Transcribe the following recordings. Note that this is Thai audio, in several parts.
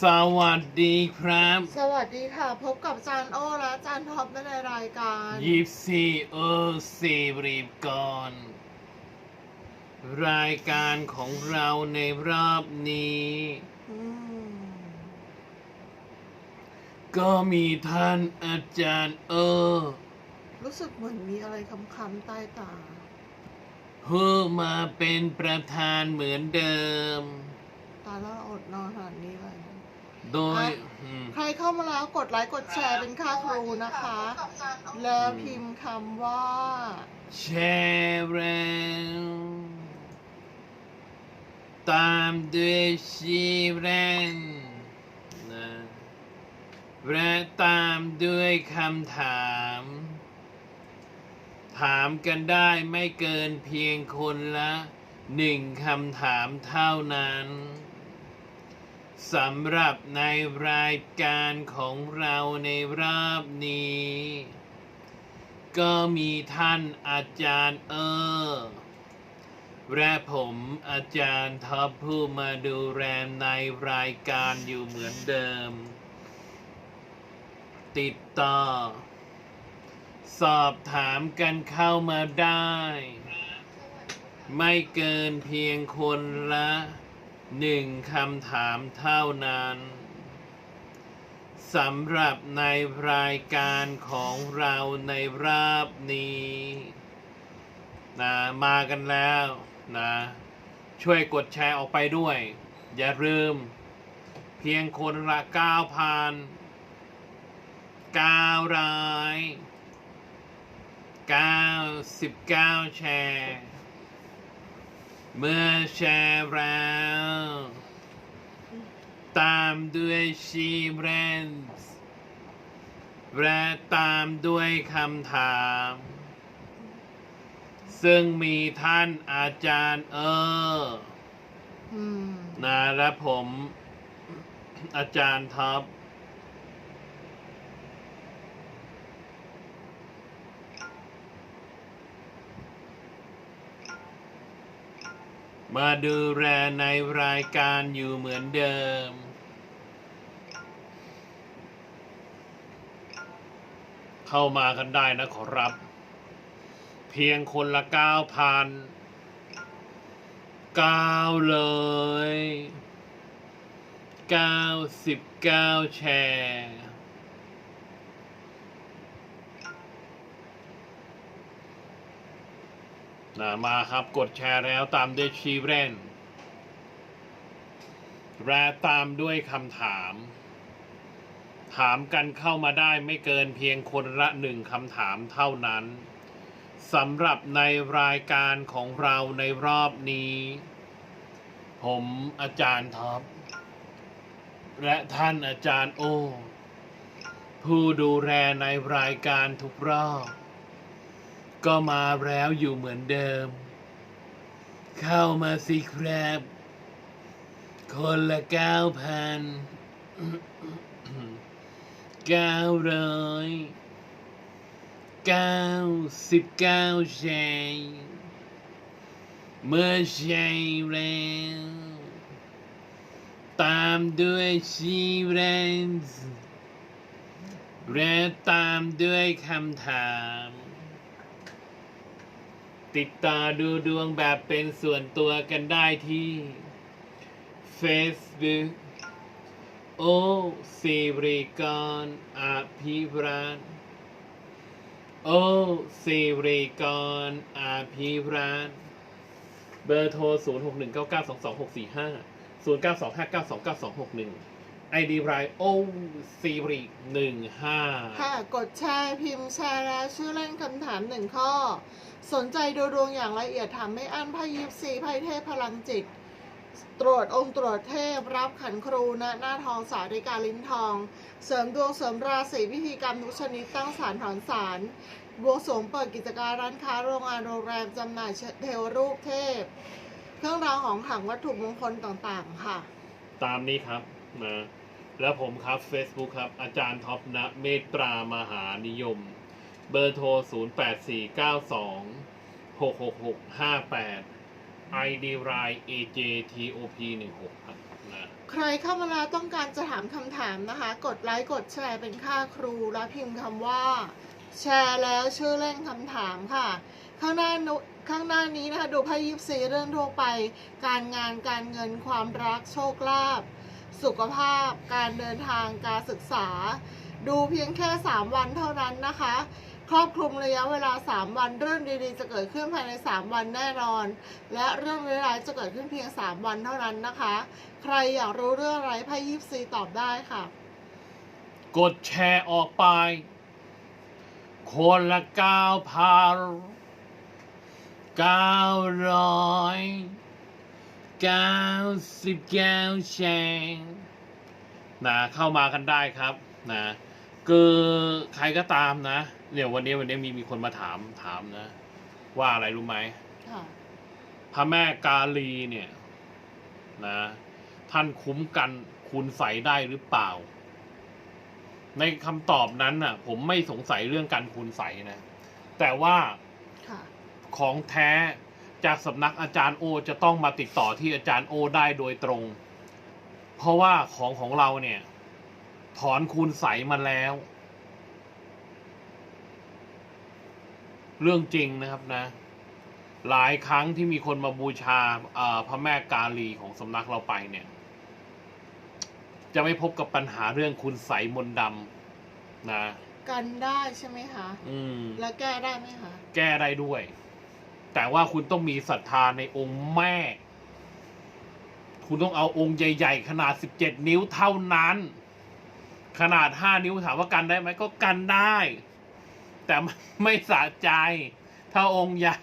สวัสดีครับ สวัสดีค่ะ พบกับจานโอและจานท็อปในรายการยิปซีเออซีรีบกอน รายการของเราในรอบนี้ อืมก็มีท่านอาจารย์เออรู้สึกเหมือนมีอะไรค้ำๆใต้ตา เพื่อมาเป็นประธานเหมือนเดิม ตาแล้วอดนอนขนาดนี้เลย โดยอะอืม ใครเข้ามาแล้วกดไลค์กดแชร์เป็นค่าครูนะคะ แล้วพิมพ์คำว่า แชร์แล้วตามด้วยชีเรนนะและตามด้วยคำถาม ถามกันได้ไม่เกินเพียงคนละหนึ่งคำถามเท่านั้น สำหรับในรายการของเราในรอบนี้ ก็มีท่านอาจารย์เออและผมอาจารย์ท็อปผู้มาดูแลในรายการอยู่เหมือนเดิม ติดต่อ สอบถามกันเข้ามาได้ ไม่เกินเพียงคนละ หนึ่งคำถามเท่านั้นสำหรับในรายการของเราในรอบนี้นะมากันแล้วนะช่วยกดแชร์ออกไปด้วย อย่าลืม เพียงคนละ9,000 900 99 แชร์ เมื่อแชร์แล้วตามด้วยชีแบรนด์และตามด้วยคำถาม ซึ่งมีท่านอาจารย์เอออืมนะและผม อาจารย์ท็อป มาดูแลในรายการอยู่เหมือนเดิม เข้ามากันได้นะขอรับ เพียงคนละเก้าพันเก้าเลยเก้าสิบเก้าแชร์ นะมาครับกดแชร์แล้วตามด้วยชีเรนและตามด้วยคำถาม ถามกันเข้ามาได้ไม่เกินเพียงคนละหนึ่งคำถามเท่านั้นสำหรับในรายการของเราในรอบนี้ ผมอาจารย์ท็อป และท่านอาจารย์โอ ผู้ดูแลในรายการทุกรอบ ก็มาแล้วอยู่เหมือนเดิม เข้ามาสิครับ คนละเก้าพันเก้าร้อยเก้าสิบเก้าแชร์เมื่อใช่แล้วตามด้วยชีเรนส์และตามด้วยคำถาม ติดตาดูดวงแบบเป็นส่วนตัวกันได้ที่ Facebook โอซีริกรอภิรันโอซีริกรอภิรันเบอร์โทร 0619922645 0925929261 1 9 9 2 2 6 4 5 0 9 2 5 9 2 9 2 6 1 ID รายโอซีริหนึ่งห้าค่ะ กดแชร์พิมพ์แชร์แล้วชื่อเล่นคำถามหนึ่งข้อ สนใจดูดวงอย่างละเอียดถามไม่อั้นไพ่ยิปซีไพ่เทพพลังจิต ตรวจองค์ตรวจเทพรับขันครูณหน้าทองสาริกาลิ้นทอง เสริมดวงเสริมราศีพิธีกรรมทุกชนิดตั้งศาลถอนศาลบวงสรวงเปิดกิจการร้านค้าโรงงานโรงแรมจำหน่ายเทวรูปเทพ เครื่องรางของขลังวัตถุมงคลต่างๆ ค่ะ ตามนี้ครับนะ แล้วผมครับ Facebook ครับ อาจารย์ท็อปนะเมตตรามหานิยม เบอร์โทร 0 8 4 9 2 6 6 6 5 8 ID ราย AJTOP 1 6ครับนะใครเข้ามาแล้วต้องการจะถามคำถามนะคะ กดไลค์กดแชร์เป็นค่าครู แล้วพิมพ์คำว่า แชร์แล้วชื่อเล่นคำถามค่ะ ข้างหน้านข้างหน้านี้นะคะดูไพ่ยิปซีเรื่องทั่วไป การงานการเงินความรักโชคลาภ สุขภาพ การเดินทางการศึกษา ดูเพียงแค่ 3 วันเท่านั้นนะคะ ครอบคลุมระยะเวลา 3 วันเรื่องดีๆ จะเกิดขึ้นภายใน 3 วันแน่นอน และเรื่องร้ายๆจะเกิดขึ้นเพียง 3 วันเท่านั้นนะคะ ใครอยากรู้เรื่องอะไรไพ่ยิปซีตอบได้ค่ะ กดแชร์ออกไป คนละเก้าพัน เก้าร้อยเก้าสิบเก้าแชร์นะเข้ามากันได้ครับนะคือใครก็ตามนะเนี่ยวันนี้วันนี้มีมีคนมาถามถามนะ ว่าอะไรรู้ไหมค่ะพระแม่กาลีเนี่ย นะ ท่านคุ้มกันคุณใสยได้หรือเปล่า ในคำตอบนั้นน่ะ ผมไม่สงสัยเรื่องการคุณใสยนะ แต่ว่าค่ะของแท้ จากสำนักอาจารย์โอ จะต้องมาติดต่อที่อาจารย์โอได้โดยตรง เพราะว่าของของเราเนี่ย ถอนคุณใสยมาแล้ว เรื่องจริงนะครับนะ หลายครั้งที่มีคนมาบูชาเอ่อพระแม่กาลีของสำนักเราไปเนี่ย จะไม่พบกับปัญหาเรื่องคุณใสยมนต์ดำนะ กันได้ใช่ไหมคะ อืม แล้วแก้ได้ไหมคะ แก้ได้ด้วย แต่ว่าคุณต้องมีศรัทธาในองค์แม่ คุณต้องเอาองค์ใหญ่ ๆ ขนาด 17 นิ้วเท่านั้น ขนาด 5 นิ้วถามว่ากันได้ไหมก็กันได้ แต่ไม่ไม่สะใจ ถ้าองค์ใหญ่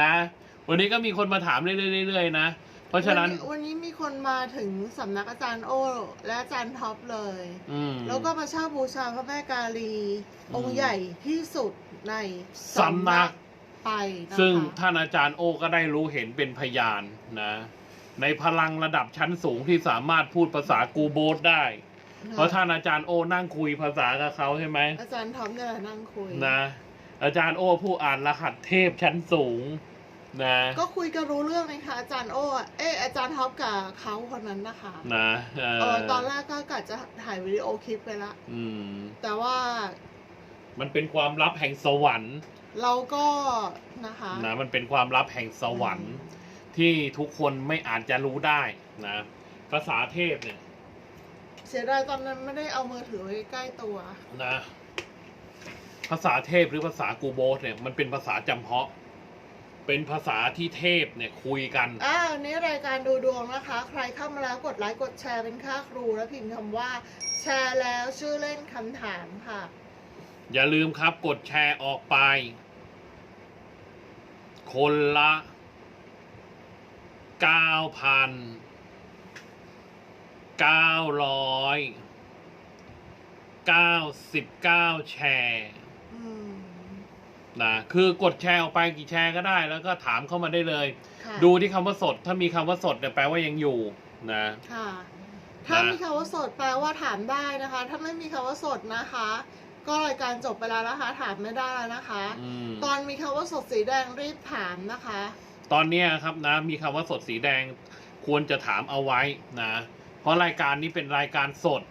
นะ วันนี้ก็มีคนมาถามเรื่อยๆๆๆนะ เพราะฉะนั้นวัวันนี้มีคนมาถึงสำนักอาจารย์โอและอาจารย์ท็อปเลยอืมแล้วก็มาเช่าบูชาพระแม่กาลีอืมองค์ใหญ่ที่สุดในสำนัก ไปนะคะซึ่งท่านอาจารย์โอก็ได้รู้เห็นเป็นพยานนะ ในพลังระดับชั้นสูงที่สามารถพูดภาษากูโบสได้ เพราะท่านอาจารย์โอนั่งคุยภาษากับเขาใช่ไหมอาจารย์ท็อปเนี่ยแหละนั่งคุยนะ อาจารย์โอผู้อ่านรหัสเทพชั้นสูงนะก็คุยกันรู้เรื่องนะคะอาจารย์โออะเอยอาจารย์ท็อปกับเขาคนนั้นนะคะนะเอเอออตอนแรกก็กะจะถ่ายวิดีโอคลิปไปละ อืม แต่ว่า มันเป็นความลับแห่งสวรรค์ เราก็นะคะนะมันเป็นความลับแห่งสวรรค์ที่ทุกคนไม่อาจจะรู้ได้นะภาษาเทพเนี่ย เสียดายตอนนั้นไม่ได้เอามือถือไว้ใกล้ตัวนะภาษาเทพหรือภาษากูโบสเนี่ยมันเป็นภาษาจำเพาะ เป็นภาษาที่เทพเนี่ยคุยกันอ่าอันนี้รายการดูดวงนะคะ ใครเข้ามาแล้วกดไลค์กดแชร์เป็นค่าครูแล้วพิมพ์คำว่า แชร์แล้วชื่อเล่นคำถามค่ะ อย่าลืมครับกดแชร์ออกไป คนละเก้าพันเก้าร้อยเก้าสิบเก้าแชร์อืมนะคือกดแชร์ออกไปกี่แชร์ก็ได้แล้วก็ถามเข้ามาได้เลยค่ะดูที่คำว่าสด ถ้ามีคำว่าสดเนี่ยแปลว่ายังอยู่นะค่ะถ้ามีคำว่าสดแปลว่าถามได้นะคะ ถ้าไม่มีคำว่าสดนะคะ ก็รายการจบไปแล้วนะคะ ถามไม่ได้แล้วนะคะ อืม ตอนมีคำว่าสดสีแดงรีบถามนะคะ ตอนเนี้ยครับนะมีคำว่าสดสีแดงควรจะถามเอาไว้นะ เพราะรายการนี้เป็นรายการสด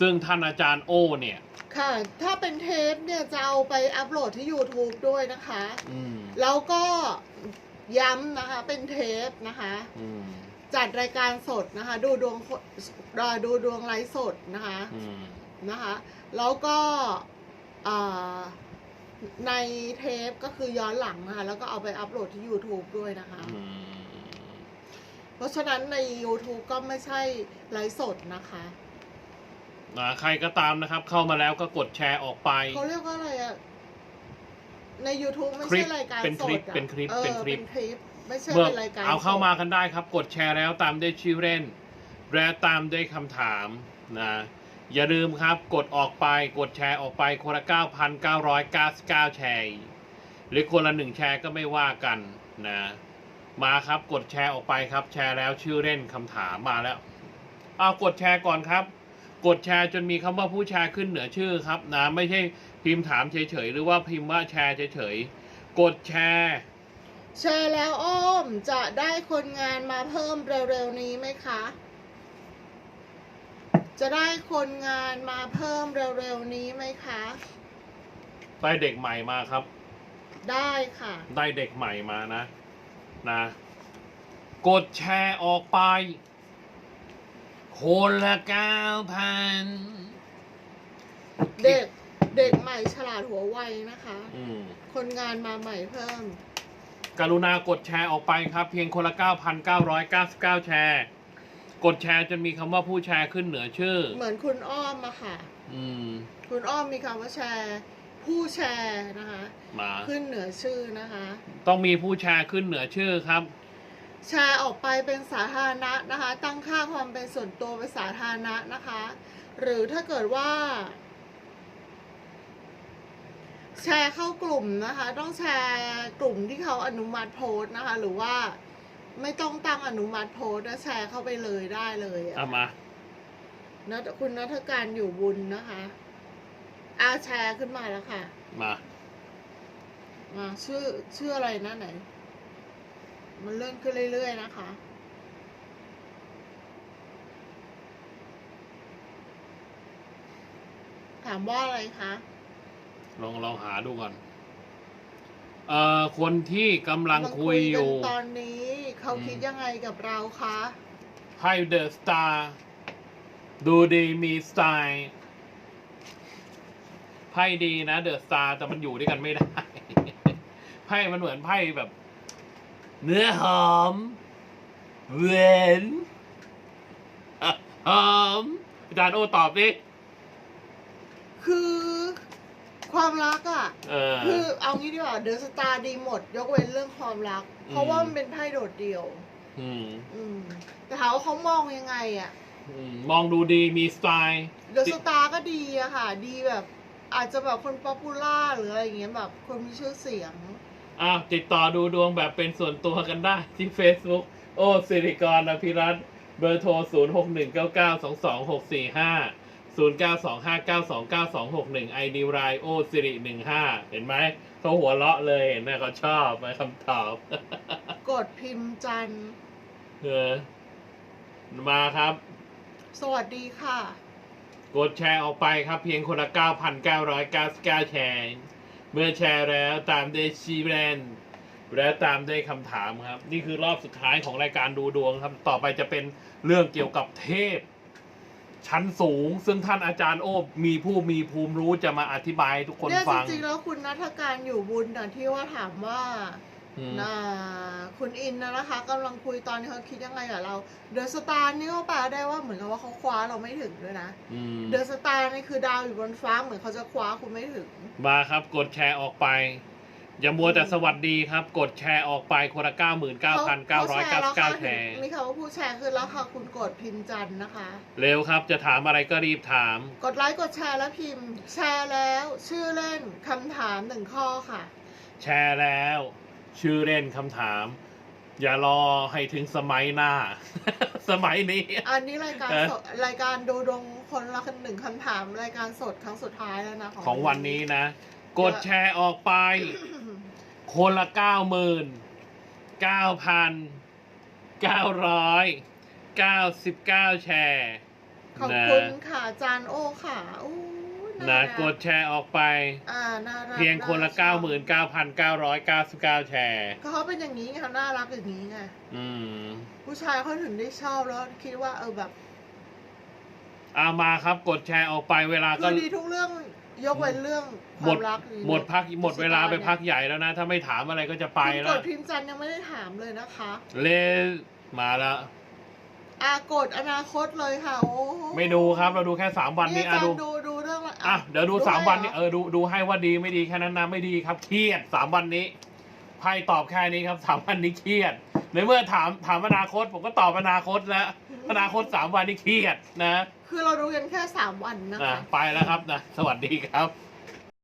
ซึ่งท่านอาจารย์โอเนี่ย ค่ะ ถ้าเป็นเทปเนี่ยจะเอาไปอัพโหลดที่ YouTube ด้วยนะคะ อืมแล้วก็ย้ำนะคะเป็นเทปนะคะ อืมจัดรายการสดนะคะ ดูดวงเอ่อดูดวงไลฟ์สดนะคะ อืม นะคะแล้วก็เอ่อในเทปก็คือย้อนหลังนะคะแล้วก็เอาไปอัพโหลดที่ YouTube ด้วยนะคะอืมเพราะฉะนั้นใน YouTube ก็ไม่ใช่ไลฟ์สดนะคะนะใครก็ตามนะครับ เข้ามาแล้วก็กดแชร์ออกไป เขาเรียกว่าอะไรอะใน YouTube ไม่คลิใช่ปรายการเป็นสคลิดปอะเป็นคลิปออเป็นคลิปเป็นคลิปไม่ใช่เมื่อเป็นรายการเอาเข้าสดมากันได้ครับ กดแชร์แล้วตามด้วยชื่อเล่นและตามด้วยคำถามนะ อย่าลืมครับกดออกไปกดแชร์ออกไปคนละ 9,999 แชร์ หรือคนละหนึ่งแชร์ก็ไม่ว่ากันนะ มาครับกดแชร์ออกไปครับ แชร์แล้วชื่อเล่นคำถามมาแล้วเอากดแชร์ก่อนครับ กดแชร์จนมีคำว่าผู้แชร์ขึ้นเหนือชื่อครับนะไม่ใช่พิมพ์ถามเฉยๆหรือว่าพิมพ์ว่าแชร์เฉยๆกดแชร์แชร์แล้วอ้อมจะได้คนงานมาเพิ่มเร็วๆนี้ไหมคะ จะได้คนงานมาเพิ่มเร็วๆนี้ไหมคะ ได้เด็กใหม่มาครับ ได้ค่ะ ได้เด็กใหม่มานะ นะ กดแชร์ออกไป คนละเก้าพันเด็กเด็กใหม่ฉลาดหัวไวนะคะ อืม คนงานมาใหม่เพิ่ม กรุณากดแชร์ออกไปครับ เพียงคนละ 9,999 แชร์ กดแชร์จนมีคำว่าผู้แชร์ขึ้นเหนือชื่อ เหมือนคุณอ้อมอะค่ะ อืม คุณอ้อมมีคำว่าแชร์ ผู้แชร์นะคะ มา ขึ้นเหนือชื่อนะคะ ต้องมีผู้แชร์ขึ้นเหนือชื่อครับ แชร์ออกไปเป็นสาธารณะนะคะ ตั้งค่าความเป็นส่วนตัวเป็นสาธารณะนะคะ หรือถ้าเกิดว่า แชร์เข้ากลุ่มนะคะ ต้องแชร์กลุ่มที่เขาอนุมัติโพสต์นะคะ หรือว่า ไม่ต้องตั้งอนุมัติโพสต์นะแชร์เข้าไปเลยได้เลยอะเอามานะคุณนัทการอยู่บุญนะคะอาแชร์ขึ้นมาแล้วค่ะ มา มาชื่อชื่ออะไรนะไหน มันเลื่อนขึ้นเรื่อยๆนะคะ ถามว่าอะไรคะ ลองลองหาดูก่อน เอ่อ คนที่กำลังคุยอยู่กำลังคุกันตอนนี้ เขาคิดอืมยังไงกับเราคะให้เดอะสตาร์ดูดีมีสไตล์ไพ่ดีนะเดอะสตาร์แต่มันอยู่ด้วยกันไม่ได้ ไพ่มันเหมือนไพ่แบบ เนื้อหอมเวนอะหอมอาจารย์โอตอบดิคือความรักอะ่ะ เออ คือ เอางี้ดีกว่าเดอะสตาร์ดีหมด ยกเว้นเรื่องความรัก เพราะว่ามันเป็นไพ่โดดเดี่ยว อืม อืม แต่ถามว่าเขามองยังไงอะ่ะอืมมองดูดีมีสไตล์ เดอะสตาร์ก็ดีอะค่ะ ดีแบบ อาจจะแบบคนป๊อปปูล่าหรืออะไรอย่างเงี้ยแบบคนมีชื่อเสียงอ้าวติดต่อดูดวงแบบเป็นส่วนตัวกันได้ ที่ Facebook โอ้สิริกรอภิรัตน์เบอร์โทร 0 6 1 9 9 2 2 6 4 5 0 9 2 5 9 2 9 2 6 1 ID รายโอสิริ15 เห็นไหมเขาหัวเราะเลยเห็นไหมเขาชอบไหมคำตอบ กดพิมพ์จันทร์เออมาครับ สวัสดีค่ะ กดแชร์ออกไปครับ เพียงคนละ 9,999 แชร์ เมื่อแชร์แล้วตามด้วยชีแบรนด์และตามด้วยคำถามครับ นี่คือรอบสุดท้ายของรายการดูดวงครับ ต่อไปจะเป็นเรื่องเกี่ยวกับเทพ ชั้นสูง ซึ่งท่านอาจารย์โอบมีผู้มีภูมิรู้จะมาอธิบายให้ทุกคนเนี่ยจฟัง ริงๆแล้วคุณนัทการอยู่บุญนะที่ว่าถามว่าอืมนะคุณอินนะนะคะกำลังคุยตอนนี้เขาคิดยังไงกับเรา เดอะสตาร์นี่ก็แปลได้ว่าเหมือนกับว่าเขาคว้าเราไม่ถึงด้วยนะ อืมเดอะสตาร์นี่คือดาวอยู่บนฟ้าเหมือนเขาจะคว้าคุณไม่ถึงมาครับกดแชร์ออกไป อย่ามัวแต่สวัสดีครับ กดแชร์ออกไปคนละ 99,999 แชร์มีคำว่าผู้แชร์คือแล้วค่ะคุณกดพิมพ์จันทร์นะคะ เร็วครับจะถามอะไรก็รีบถาม กดไลค์กดแชร์แล้วพิมพ์ แชร์แล้ว ชื่อเล่นคำถามหนึ่งข้อค่ะ แชร์แล้ว ชื่อเล่นคำถาม อย่ารอให้ถึงสมัยหน้า สมัยนี้ อันนี้รายการเอ๊ะสดรายการดูดวงคนละหนึ่งคำถาม รายการสดครั้งสุดท้ายแล้วนะของวันนี้นะ กดแชร์ออกไป คนละเก้าหมื่นเก้าพันเก้าร้อยเก้าสิบเก้าแชร์ขอบนะคุณค่ะจานโอค่ะอู้น่านะรักดแชร์ออกไป อ่าน่ารักเพียงคนละาเก้าหมื่นเก้าพันเก้าร้อยเก้าสิบเก้าแชร์ ก็เขาเป็นอย่างนี้ไงเขาน่ารักอย่างนี้ไงอืม ผู้ชายเขาถึงได้ชอบแล้วคิดว่าเออแบบเอามาครับกดแชร์ออกไปเวลาก็ คือดีทุกเรื่อง ยกเว้นเรื่องคหมวาดมรักหมดพักหมดเวลาไปพักใหญ่แล้วนะ ถ้าไม่ถามอะไรก็จะไปคุณแล้กวดพิมพ์จันทร์ยังไม่ได้ถามเลยนะคะเลมาแล้วอากดอนาคตเลยค่ะโอ้โหไม่ดูครับ เราดูแค่สามวันนี้อาอะจารดูย์ดูดูเรื่องอะไรอะเดี๋ยวดูสามวันนี้ให้เออดูดูให้ว่าดีไม่ดีแค่นั้นนะไม่ดีครับเครียดสามวันนี้ไพ่ตอบแค่นี้ครับสามวันนี้เครียดในเมื่อถามถามอนาคต ผมก็ตอบอนาคตแล้วอนาคตสามวันนี้เครียดนะ คือเราดูกันแค่สามวันนะอะคะ ไปแล้วครับนะ สวัสดีครับ